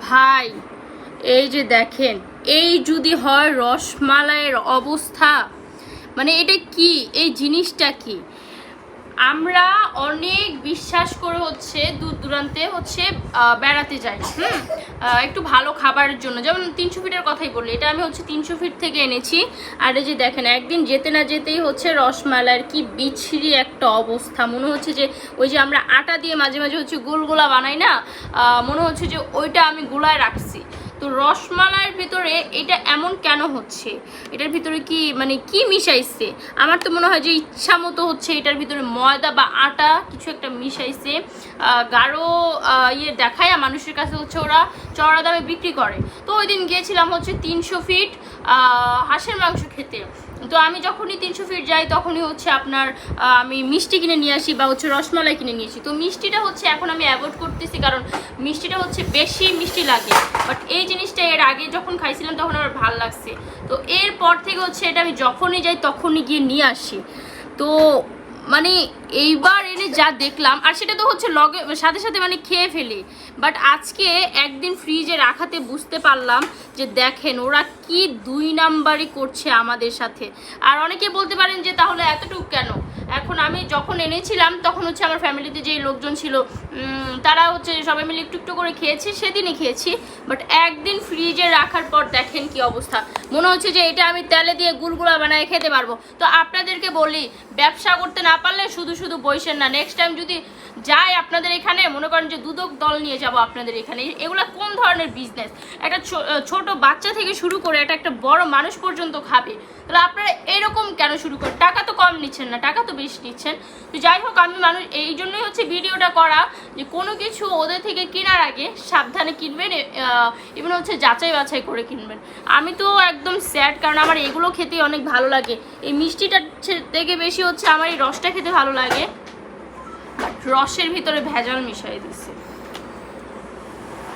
ভাই, এই যে দেখেন, এই যদি হয় রসমালাইয়ের অবস্থা। মানে এটা কি? এই জিনিসটা কি? আমরা অনেক বিশ্বাস করে হচ্ছে দূর দূরান্তে হচ্ছে বেড়াতে যাই। হুম? একটু ভালো খাবারের জন্য। যেমন তিনশো ফিটের কথাই বললি, এটা আমি হচ্ছে তিনশো ফিট থেকে এনেছি। আর এই যে দেখেন, একদিন যেতে না যেতেই হচ্ছে রসমালাইয়ের কি বিচ্ছিরি একটা অবস্থা। মনে হচ্ছে যে ওই যে আমরা আটা দিয়ে মাঝে মাঝে হচ্ছে গোলগোলা বানাই না মনে হচ্ছে যে ওইটা আমি গুলায় রাখছি। তো রসমালাইয়ের ভিতরে এটা এমন কেন হচ্ছে? এটার ভিতরে কি মানে কি মিশাইছে? আমার তো মনে হয় যে ইচ্ছা মতো হচ্ছে এটার ভিতরে ময়দা বা আটা কিছু একটা মিশাইছে। গাঢ় ইয়ে দেখায় মানুষের কাছে হচ্ছে ওরা চড়া দামে বিক্রি করে। তো ওই দিন গিয়েছিলাম হচ্ছে তিনশো ফিট হাঁসের মাংস খেতে। তো আমি যখনই তিনশো ফিট যাই, তখনই হচ্ছে আপনার আমি মিষ্টি কিনে নিয়ে আসি বা হচ্ছে রসমালাই কিনে নিয়ে আসি। তো মিষ্টিটা হচ্ছে এখন আমি অ্যাভয়েড করতেছি কারণ মিষ্টিটা হচ্ছে বেশি মিষ্টি লাগে। বাট এই জিনিসটা এর আগে যখন খাইছিলাম, তখন আমার ভালো লাগছে। তো এরপর থেকে হচ্ছে এটা আমি যখনই যাই, তখনই গিয়ে নিয়ে আসি। তো মানে এইবার এনে যা দেখলাম, আর সেটা তো হচ্ছে লগে, সাথে সাথে মানে খেয়ে ফেলি। বাট আজকে একদিন ফ্রিজে রাখাতে বুঝতে পারলাম যে দেখেন ওরা কি দুই নাম্বারই করছে আমাদের সাথে। আর অনেকে বলতে পারেন যে তাহলে এতটুকু কেন? এখন আমি যখন এনেছিলাম, তখন হচ্ছে আমার ফ্যামিলিতে যেই লোকজন ছিল তারা হচ্ছে সবাই মিলে একটু একটু করে খেয়েছি, সেদিনই খেয়েছি। বাট একদিন ফ্রিজে রাখার পর দেখেন কি অবস্থা। মনে হচ্ছে যে এটা আমি তেলে দিয়ে গুলগুলা বানায় খেতে পারব। তো আপনাদেরকে বলি, ব্যবসা করতে না পারলে শুধু শুধু বইসেন না। নেক্সট টাইম যদি যাই আপনাদের এখানে, মনে করেন যে দুদক দল নিয়ে যাব আপনাদের এখানে। এগুলা কোন ধরনের বিজনেস একটা ছোট বাচ্চা থেকে শুরু করে এটা একটা বড় মানুষ পর্যন্ত খাবে। তাহলে আপনারা এরকম কেন শুরু করেন টাকা তো কম নিচ্ছেন না। টাকা তো বেশি নিচ্ছেন। তো যাই হোক, আমি মানুষ, এই জন্যই হচ্ছে ভিডিওটা করা যে কোনো কিছু ওদের থেকে কেনার আগে সাবধানে কিনবেন ইভেন হচ্ছে যাচাই বাছাই করে কিনবেন। আমি তো একদম স্যাড কারণ আমার এগুলো খেতে অনেক ভালো লাগে। এই মিষ্টিটা থেকে বেশি হচ্ছে আমার এই রসটা খেতে ভালো লাগে। বাট রসের ভিতরে ভেজাল মিশাই দিচ্ছে